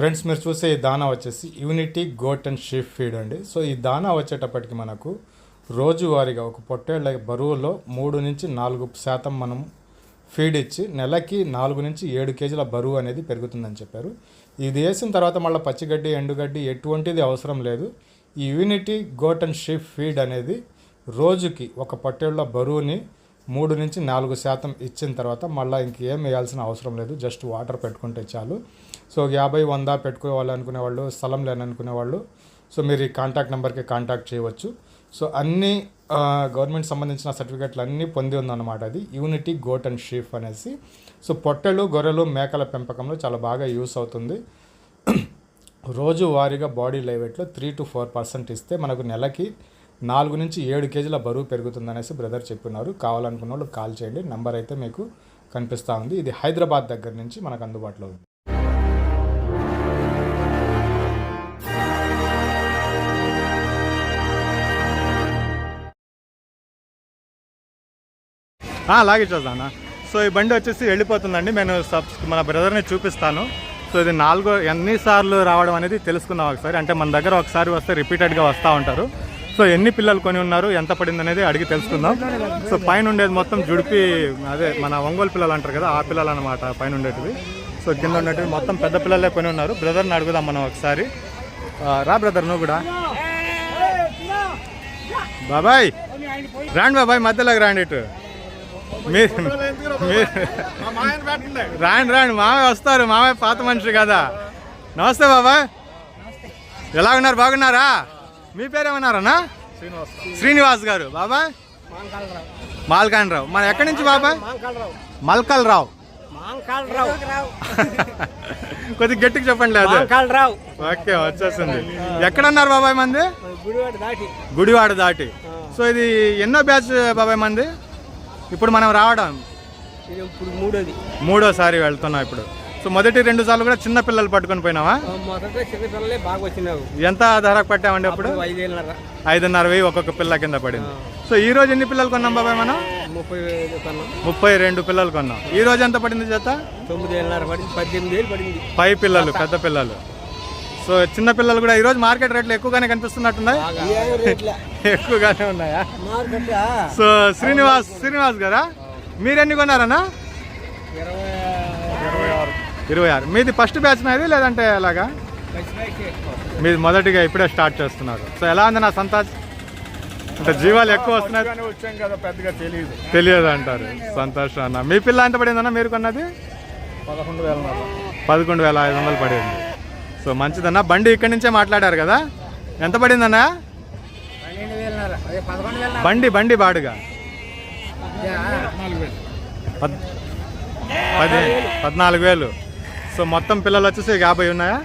Friends మీరు చూసే ఈ దానా వచ్చేసి unity goat and sheep feed అండి. సో ఈ దానా వచ్చేటప్పటికి మనకు రోజువారీగా ఒక పొట్టేళ్ళ బరువులో మూడు నుంచి నాలుగు శాతం మనం ఫీడ్ ఇచ్చి నెలకి నాలుగు నుంచి ఏడు కేజీల బరువు అనేది పెరుగుతుందని చెప్పారు. ఇది వేసిన తర్వాత మళ్ళీ పచ్చిగడ్డి ఎండుగడ్డి ఎటువంటిది అవసరం లేదు. ఈ unity goat and sheep feed అనేది రోజుకి ఒక పొట్టేళ్ళ బరువుని మూడు నుంచి నాలుగు శాతం ఇచ్చిన తర్వాత మళ్ళీ ఇంకేం వేయాల్సిన అవసరం లేదు. జస్ట్ వాటర్ పెట్టుకుంటే చాలు. సో యాభై వంద పెట్టుకోవాలనుకునే వాళ్ళు స్థలం లేననుకునే వాళ్ళు. సో మీరు ఈ కాంటాక్ట్ నెంబర్కి కాంటాక్ట్ చేయవచ్చు. సో అన్ని గవర్నమెంట్ సంబంధించిన సర్టిఫికెట్లు అన్నీ పొంది ఉందన్నమాట అది. యూనిటీ గోట్ అండ్ షీఫ్ అనేసి. సో పొట్టెలు గొర్రెలు మేకల పెంపకంలో చాలా బాగా యూస్ అవుతుంది. రోజు వారీగా బాడీ లైవెట్లో త్రీ టు ఫోర్ పర్సెంట్ ఇస్తే మనకు నెలకి నాలుగు నుంచి ఏడు కేజీల బరువు పెరుగుతుందనేసి బ్రదర్ చెప్పినారు. కావాలనుకున్న వాళ్ళు కాల్ చేయండి. నెంబర్ అయితే మీకు కనిపిస్తూ ఉంది. ఇది హైదరాబాద్ దగ్గర నుంచి మనకు అందుబాటులో ఉంది. అలాగే చూద్దాం సో ఈ బండి వచ్చేసి వెళ్ళిపోతుందండి. నేను సబ్స్ మన బ్రదర్ని చూపిస్తాను. సో ఇది నాలుగో ఎన్నిసార్లు రావడం అనేది తెలుసుకుందాం ఒకసారి. అంటే మన దగ్గర ఒకసారి వస్తే రిపీటెడ్గా వస్తూ ఉంటారు. సో ఎన్ని పిల్లలు కొని ఉన్నారు ఎంత పడింది అనేది అడిగి తెలుసుకుందాం. సో పైన ఉండేది మొత్తం జుడిపి అదే మన ఒంగోలు పిల్లలు అంటారు కదా ఆ పిల్లలు అనమాట పైన ఉండేటివి. సో కింద ఉండేటివి మొత్తం పెద్ద పిల్లలే కొని ఉన్నారు. బ్రదర్ని అడుగుదాం మనం ఒకసారి. రా బ్రదర్ నువ్వు కూడా. బాబాయ్ రాండి బాబాయ్ మధ్యలోకి రాండి ఇటు. మీరు రాండి రాండి. మామయ్య వస్తారు. మామయ్య పాత మనిషి కదా. నమస్తే బాబాయ్ ఎలా ఉన్నారు? బాగున్నారా? మీ పేరేమన్నారన్నా? శ్రీనివాస్ గారు. బాబాయ్ మాల్కాన్ రావు మన ఎక్కడి నుంచి బాబాయ్ మల్కల్ రావు కొద్దిగా గట్టిగా చెప్పండి లేదు? రావు ఓకే వచ్చేసింది. ఎక్కడన్నారు బాబాయ్ మంది? గుడివాడ దాటి. సో ఇది ఎన్నో బ్యాచ్ బాబాయ్ మంది? ఇప్పుడు మనం రావడం? ఇది ఇప్పుడు మూడోది. మూడోసారి వెళ్తున్నాం ఇప్పుడు. సో మొదటి రెండు సార్లు కూడా చిన్న పిల్లలు పట్టుకొని పోయినావా? ఆ, మొదట చిన్న పిల్లలే బాగా వచ్చినావు ఎంత ధరకు పట్టామండి అప్పుడు? ఐదున్నర వెయ్యి ఒక్కొక్క పిల్ల కింద పడింది. సో ఈ రోజు ఎన్ని పిల్లలు కొన్నాం బాబాయ్ మనం? ముప్పై వేలు కన్నా. ముప్పై రెండు పిల్లలు కొన్నాం. ఈ రోజు ఎంత పడింది చేత తొమ్మిది ఏళ్ళన్నర పడింది. పద్దెనిమిది వేలు పడింది. పై పిల్లలు పెద్ద పిల్లలు. సో చిన్న పిల్లలు కూడా ఈ రోజు మార్కెట్ రేట్లు ఎక్కువగానే కనిపిస్తున్నట్టున్నాయి. ఎక్కువగానే ఉన్నాయా. సో శ్రీనివాస్ శ్రీనివాస్ గారా? మీరెన్ని కొన్నారన్నా? ఇరవై ఆరు. మీది ఫస్ట్ బ్యాచ్ నాది లేదంటే అలాగా మీది మొదటిగా ఇప్పుడే స్టార్ట్ చేస్తున్నారు. సో ఎలా ఉంది నా సంతాజ్? అంటే జీవాలు ఎక్కువ వస్తున్నాయి. వచ్చాం కదా పెద్దగా తెలియదు. తెలియదు అంటారు. సంతోషం అన్న. మీ పిల్ల ఎంత పడిందన్న మీరు కొన్నది? పదకొండు వేల పదకొండు వేల ఐదు వందలు పడింది. సో మంచిదన్న. బండి ఇక్కడి నుంచే మాట్లాడారు కదా? ఎంత పడిందన్న? బండి బండి బాడుగా? పద్ పది పద్నాలుగు వేలు. సో మొత్తం పిల్లలు వచ్చేసి యాభై ఉన్నాయా?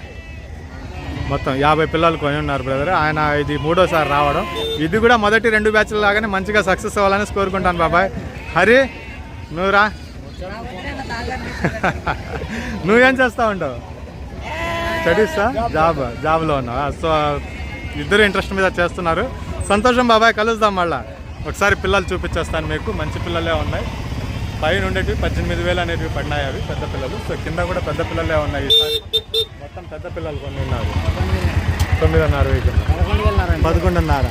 మొత్తం యాభై పిల్లలు కొని ఉన్నారు బ్రదర్. ఆయన ఇది మూడోసారి రావడం. ఇది కూడా మొదటి రెండు బ్యాచ్ల లాగానే మంచిగా సక్సెస్ అవ్వాలని కోరుకుంటాను బాబాయ్. హరి నువ్వు రా. నువ్వేం చేస్తా ఉంటావు? స్టడీసా? జాబ్ జాబ్లో ఉన్నావా? సో ఇద్దరు ఇంట్రెస్ట్ మీద చేస్తున్నారు. సంతోషం బాబాయ్ కలుద్దాం మళ్ళా. ఒకసారి పిల్లలు చూపించేస్తాను మీకు. మంచి పిల్లలే ఉన్నాయి. పైన ఉండేటివి పద్దెనిమిది వేలు అనేటివి పడినాయి అవి పెద్ద పిల్లలు. సో కింద కూడా పెద్ద పిల్లలే ఉన్నాయి ఈసారి. మొత్తం పెద్ద పిల్లలు కొన్ని ఉన్నారు. తొమ్మిదిన్నర వెయ్యి పదకొండున్నర.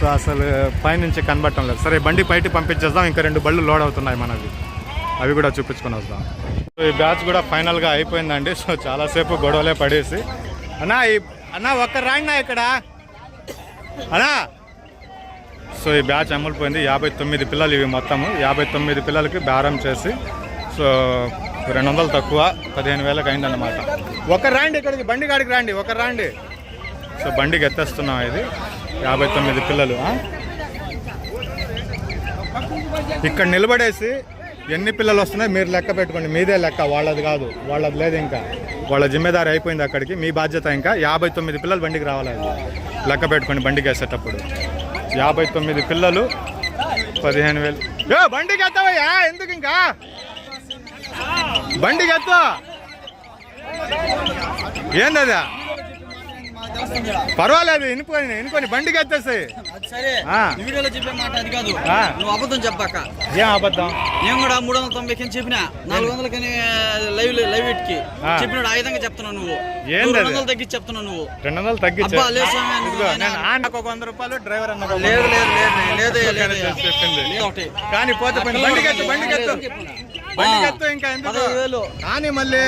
సో అసలు పైనుంచి కనబడటం లేదు. సరే బండి బయట పంపించేద్దాం. ఇంకా రెండు బళ్ళు లోడ్ అవుతున్నాయి మనవి. అవి కూడా చూపించుకొని వద్దాం. ఈ బ్యాచ్ కూడా ఫైనల్గా అయిపోయిందండి. సో చాలాసేపు గొడవలే పడేసి. అన్నా ఈ అన్నా ఒక్క రాండి ఇక్కడ. అన్నా. సో ఈ బ్యాచ్ అమ్ముడిపోయింది యాభై తొమ్మిది పిల్లలు ఇవి మొత్తము. యాభై తొమ్మిది పిల్లలకి బేరం చేసి సో రెండు వందలు తక్కువ. పదిహేను వేలకు అయిందన్నమాట. ఒక రాండి ఇక్కడికి. బండి కాడికి రాండి ఒక రాండి సో బండికి ఎత్తేస్తున్నాం ఇది. యాభై తొమ్మిది పిల్లలు ఇక్కడ నిలబడేసి ఎన్ని పిల్లలు వస్తున్నాయి మీరు లెక్క పెట్టుకోండి. మీదే లెక్క వాళ్ళది కాదు. వాళ్ళది లేదు ఇంకా. వాళ్ళ జిమ్మేదారి అయిపోయింది అక్కడికి. మీ బాధ్యత ఇంకా యాభై తొమ్మిది పిల్లలు బండికి రావాలి. లెక్క పెట్టుకోండి బండికి వేసేటప్పుడు. యాభై తొమ్మిది పిల్లలు పదిహేను వేలు. ఏ బండికి ఎత్తవయ్యా? ఎందుకు ఇంకా? బండికి ఎత్తా. ఏందా పర్వాలేదు ఇనుకొని ఇనుకొని బండికి. ఈ వీడియోలో చెప్పే మాట అది కాదు. నువ్వు అబద్ధం చెప్పాక ఏం అబద్ధం నేను కూడా మూడు వందల తొంభై చెప్పిన నాలుగు వందలకని లైవ్ లైవ్కి ఆ. చెప్పినాడు ఆ విధంగా చెప్తున్నావు నువ్వు? రెండు వందలు తగ్గించి చెప్తున్నావు నువ్వు రెండు వందలు తగ్గించా ఆనకు ఒక వంద రూపాయలు డ్రైవర్ అన్న లేదు. లేదు లేదు లేదు లేదు కానీ పోతే. బండికి ఎత్తు బండికి ఎత్తు ఇంకా ఎందుకు కానీ మళ్ళీ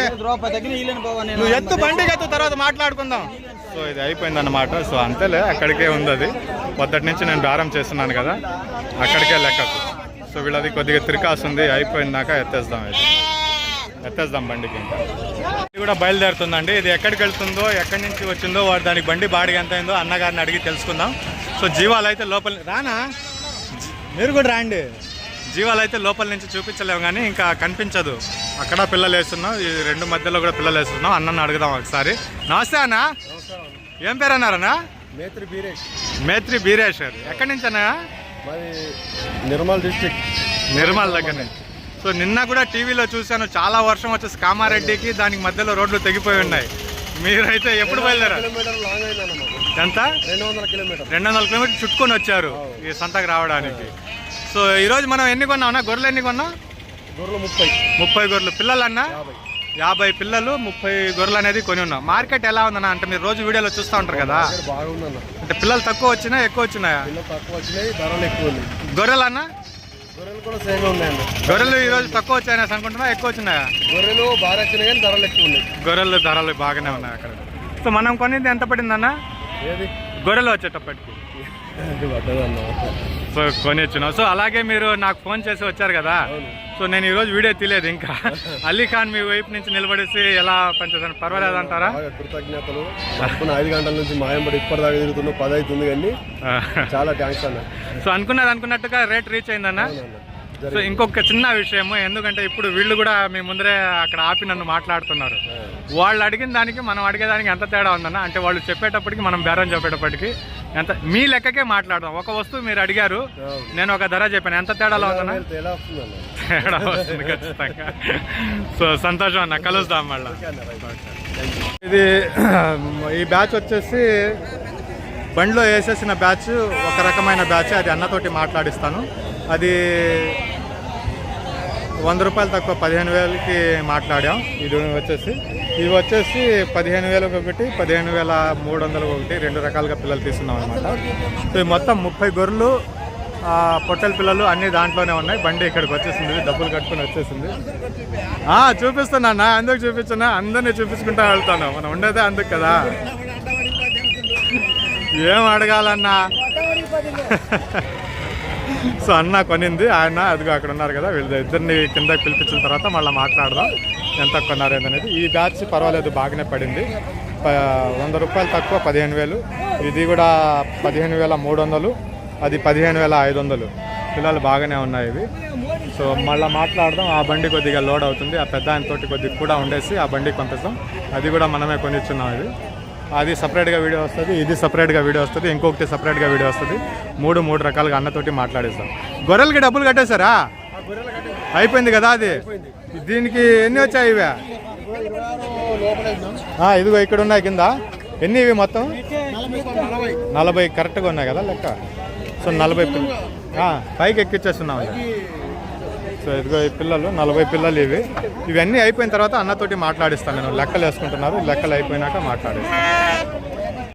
నువ్వు ఎత్తు బండికి ఎత్తు తర్వాత మాట్లాడుకుందాం సో ఇది అయిపోయింది అనమాట సో అంతేలే అక్కడికే ఉంది అది. పొద్దుటి నుంచి నేను దారం చేస్తున్నాను కదా అక్కడికే లెక్కకు సో వీళ్ళది కొద్దిగా తిరకాసు ఉంది అయిపోయిందాక ఎత్తేద్దాం ఇది. ఎత్తేద్దాం బండికి ఇంకా. ఇది కూడా బయలుదేరుతుందండి. ఇది ఎక్కడికి వెళ్తుందో ఎక్కడి నుంచి వచ్చిందో వాడు దానికి బండి బాడిగా ఎంత అయిందో అన్నగారిని అడిగి తెలుసుకుందాం. సో జీవాలు అయితే లోపల రానా? మీరు కూడా రాండి. జీవాలు అయితే లోపల నుంచి చూపించలేము కానీ ఇంకా కనిపించదు. అక్కడ పిల్లలు వేస్తున్నాం. ఈ రెండు మధ్యలో కూడా పిల్లలు వేస్తున్నాం. అన్నను అడుగుదాం ఒకసారి. నమస్తే అన్న. ఏం పేరు అన్నారన్నా మేత్రి బీరేష్. మేత్రి బీరేశ్వర్ ఎక్కడి నుంచి అన్నా? మాది నిర్మల్ డిస్ట్రిక్ట్. నిర్మల్ దగ్గర నుంచి. సో నిన్న కూడా టీవీలో చూశాను. చాలా వర్షం వచ్చేసి కామారెడ్డికి దానికి మధ్యలో రోడ్లు తెగిపోయి ఉన్నాయి. మీరైతే ఎప్పుడు బయలుదేరారు? మాకు. ఎంత? రెండు వందల కిలోమీటర్ రెండు వందల కిలోమీటర్ చుట్టుకొని వచ్చారు ఈ సంతకు రావడానికి. సో ఈరోజు మనం ఎన్ని కొన్నామన్నా గొర్రెలు ఎన్ని కొన్నాం? గొర్రెలు ముప్పై. ముప్పై గొర్రెలు. పిల్లలన్నా? యాభై. యాభై పిల్లలు ముప్పై గొర్రెలు అనేది కొని ఉన్నాం. మార్కెట్ ఎలా ఉందన్న? అంటే మీరు రోజు వీడియోలో చూస్తూ ఉంటారు కదా? బాగుందన్న. అంటే పిల్లలు తక్కువ వచ్చినా ఎక్కువ వచ్చినాయా? పిల్లలు తక్కువ వచ్చినాయి ధరలు ఎక్కువ గొర్రెలు కూడా సేమ్ ఉన్నాయన్న గొర్రెలు ఈ రోజు తక్కువ వచ్చాయని అనుకుంటున్నా ఎక్కువ వచ్చినాయా? గొర్రెలు బాగా వచ్చినాయి కానీ ధరలు ఎక్కువ ఉన్నాయి. గొర్రెలు ధరలు బాగానే ఉన్నాయి అక్కడ. సో మనం కొనిది ఎంత పడిందన్న? ఏది? గొర్రెలు వచ్చేటప్పటికి. సో కొనిచ్చినాం సో అలాగే మీరు నాకు ఫోన్ చేసి వచ్చారు కదా. సో నేను ఈరోజు వీడియో తీయలేదు ఇంకా. అలీ ఖాన్ మీ వైపు నుంచి నిలబడేసి ఎలా పనిచేస్తాను పర్వాలేదు అంటారా? కృతజ్ఞతలు. తప్పున ఐదు గంటల నుంచి మాయంబడి ఇప్పటిదాకా తిరుగుతున్నావు పది అవుతుంది కానీ చాలా థ్యాంక్స్ అన్న. సో అనుకున్నది అనుకున్నట్టుగా రేట్ రీచ్ అయిందన్న. సో ఇంకొక చిన్న విషయము ఎందుకంటే ఇప్పుడు వీళ్ళు కూడా మీ ముందరే అక్కడ ఆపి నన్ను మాట్లాడుతున్నారు. వాళ్ళు అడిగిన దానికి మనం అడిగేదానికి ఎంత తేడా ఉందన్న అంటే వాళ్ళు చెప్పేటప్పటికి మనం బేరం చెప్పేటప్పటికి ఎంత మీ లెక్కకే మాట్లాడదాం. ఒక వస్తువు మీరు అడిగారు నేను ఒక ధర చెప్పాను. ఎంత తేడాలో ఉందన్న? తేడా వస్తుంది ఖచ్చితంగా. సో సంతోషం అన్న కలుద్దాం మళ్ళా. ఇది ఈ బ్యాచ్ వచ్చేసి బండిలో వేసేసిన బ్యాచ్ ఒక రకమైన బ్యాచ్ అది అన్నతోటి మాట్లాడిస్తాను. అది వంద రూపాయలు తక్కువ పదిహేను వేలకి మాట్లాడాం. ఇది వచ్చేసి ఇవి వచ్చేసి పదిహేను వేలకు ఒకటి పదిహేను వేల మూడు వందలకు ఒకటి రెండు రకాలుగా పిల్లలు తీసుకున్నాం అనమాట సో ఈ మొత్తం ముప్పై గొర్రెలు పొట్టెల పిల్లలు అన్ని దాంట్లోనే ఉన్నాయి. బండి ఇక్కడికి వచ్చేసింది డబ్బులు కట్టుకొని వచ్చేసింది. చూపిస్తున్నా అందుకు చూపించున్నా అందరినీ చూపించుకుంటా వెళ్తాను మనం ఉండేదే అందుకు కదా. ఏం అడగాలన్నా? సో అన్న కొనింది ఆయన అదిగో అక్కడ ఉన్నారు కదా వీళ్ళు ఇద్దరిని కిందకి పిలిపించిన తర్వాత మళ్ళీ మాట్లాడదాం ఎంత కొన్నారు ఏందనేది ఈ బ్యాచ్ పర్వాలేదు బాగానే పడింది. వంద రూపాయలు తక్కువ పదిహేను వేలు. ఇది కూడా పదిహేను వేల మూడు వందలు అది పదిహేను వేల ఐదు వందలు. పిల్లలు బాగానే ఉన్నాయి ఇవి. సో మళ్ళీ మాట్లాడదాం ఆ బండి కొద్దిగా లోడ్ అవుతుంది ఆ పెద్ద ఆయనతోటి కొద్దిగా కూడా ఉండేసి ఆ బండికి పంపిస్తాం అది కూడా మనమే కొనిచ్చున్నాం ఇది అది సపరేట్గా వీడియో వస్తుంది ఇది సపరేట్గా వీడియో వస్తుంది ఇంకొకటి సపరేట్గా వీడియో వస్తుంది. మూడు మూడు రకాలుగా అన్నతోటి మాట్లాడేస్తాం. గొర్రెలకి డబ్బులు కట్టేశారా? అయిపోయింది కదా అది. దీనికి ఎన్ని వచ్చాయి ఇవే? ఇదిగో ఇక్కడ ఉన్నాయి కింద. ఎన్ని ఇవి మొత్తం? నలభై కరెక్ట్గా ఉన్నాయి కదా లెక్క. సో నలభై పైకి ఎక్కిచ్చేస్తున్నాం. సో ఇదిగో ఈ పిల్లలు నలభై పిల్లలు ఇవి. ఇవన్నీ అయిపోయిన తర్వాత అన్నతోటి మాట్లాడిస్తాను నేను. లెక్కలు వేసుకుంటున్నారు లెక్కలు అయిపోయినాక మాట్లాడిస్తాను.